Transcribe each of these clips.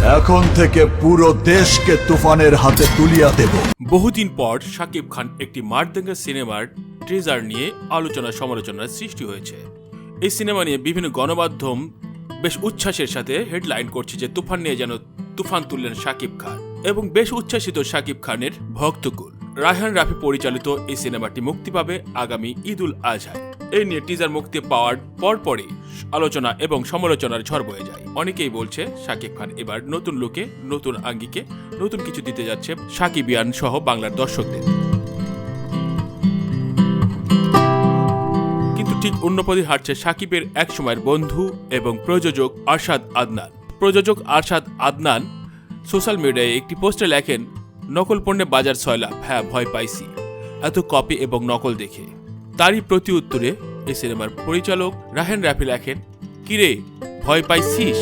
এখন থেকে পুরো দেশকে তুফানের হাতে তুলিয়া দেব। বহুদিন পর শাকিব খান একটি মারদাঙ্গা সিনেমার ট্রেজার নিয়ে আলোচনা সমালোচনার সৃষ্টি হয়েছে। এই সিনেমা নিয়ে বিভিন্ন গণমাধ্যম বেশ উচ্ছ্বাসের সাথে হেডলাইন করছে যে তুফান নিয়ে যেন তুফান তুললেন শাকিব খান এবং বেশ উচ্ছ্বাসিত শাকিব খানের ভক্তকুল। রায়হান রাফি পরিচালিত এই সিনেমাটি মুক্তি পাবে আগামী ঈদুল আজহায়। এই নিয়ে টিজার মুক্তি পাওয়ার পরপরই আলোচনা এবং সমালোচনার ঝড় বয়ে যায়। অনেকেই বলছে শাকিব খান এবার নতুন লুকে নতুন আঙ্গিকে, নতুন কিছু দিতে যাচ্ছে সাকিবিয়ান সহ বাংলার দর্শকদের। কিন্তু ঠিক অন্য পদে হাঁটছে সাকিবের এক সময়ের বন্ধু এবং প্রযোজক আরশাদ আদনান। প্রযোজক আরশাদ আদনান সোশ্যাল মিডিয়ায় একটি পোস্টে লেখেন, নকল পণ্যে বাজার ছয়লাভ হ্যাঁ ভয় পাইছি। এত কপি এবং নকল দেখে। তারই প্রতি উত্তরে এই সিনেমার পরিচালক রাহেন রাফি লেখেন, কিরে, ভয় পাইছিস?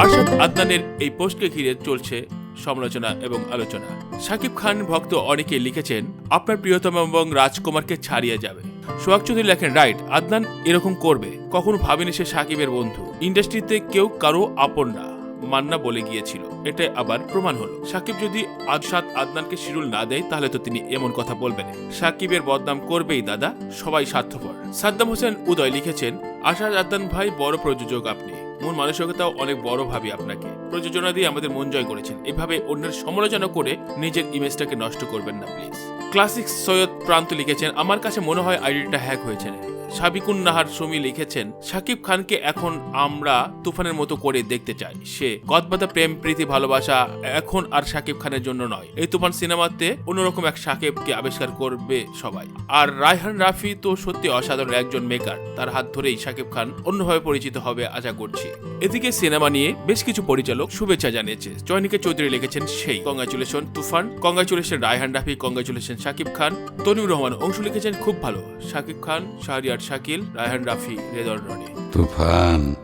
আরশাদ আদনানের এই পোস্টকে ঘিরে চলছে সমালোচনা এবং আলোচনা। শাকিব খান ভক্ত অনেকে লিখেছেন, আপনার প্রিয়তম এবং রাজকুমারকে ছাড়িয়ে যাবে। সোহাগ চৌধুরী লেখেন, রাইট, আদনান এরকম করবে। কখনো ভাবেনি সে সাকিবের বন্ধু। ইন্ডাস্ট্রিতে কেউ কারও আপন না। মান্না বলে গিয়েছিল। এটা আবার প্রমাণ হলো। সাকিব যদি আদশাদ আদনানকে শিরুল না দেয়, তাহলে তো তিনি এমন কথা বলবেন। সাকিবের বদনাম করবেই দাদা, সবাই স্বার্থপর। সাদ্দাম হোসেন উদয় লিখেছেন আশাদ আদনান ভাই বড় প্রযোজক আপনি। মন মানসিকতাও অনেক বড় ভাবি আপনাকে। প্রযোজনা দিয়ে আমাদের মন জয় করেছেন। এভাবে অন্যের সমালোচনা করে নিজের ইমেজটাকে নষ্ট করবেন না প্লিজ ক্লাসিক সৈয়দ প্রান্ত লিখেছেন, আমার কাছে মনে হয় আইডিটা হ্যাক হয়েছে। সাবিকুন নাহার সুমি লিখেছেন সাকিব খানকে এখন আমরা তুফানের মতো করে দেখতে চাই। সে গদবাদা প্রেম, প্রীতি, ভালোবাসা এখন আর সাকিব খানের জন্য নয়। এই তুফান সিনেমাতে অন্যরকম এক সাকিবকে আবিষ্কার করবে সবাই। আর রায়হান রাফি তো সত্যি অসাধারণ একজন মেকার। তার হাত ধরেই সাকিব খান অন্যভাবে পরিচিত হবে আশা করছি। এদিকে সিনেমা নিয়ে বেশ কিছু পরিচালক শুভেচ্ছা জানিয়েছে। জয়নিকে চৌধুরী লিখেছেন সেই। Congratulation, Tufan. Congratulation Raihan Rafi, congratulation Sakib Khan Taniur Rahman অংশ লিখেছেন খুব ভালো। সাকিব খান শাহরিয়ার শাকিল রায়হান রাফি রেদর রনি। তুফান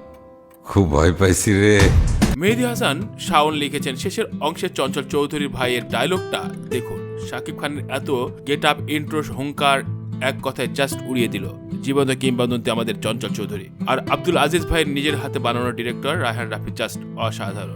খুব ভয় পাইছি রে। মেহেদি হাসান শাওন লিখেছেন শেষের অংশের চঞ্চল চৌধুরীর ভাইয়ের ডায়লগটা দেখুন শাকিব খানের এত গেট আপ ইন্ট্রো হুঙ্কার এক কথায় জাস্ট উড়িয়ে দিল। জীবন্ত কিংবদন্তি আমাদের চঞ্চল চৌধুরী। আর আব্দুল আজিজ ভাইয়ের নিজের হাতে বানানো ডিরেক্টর রায়হান রাফি জাস্ট অসাধারণ।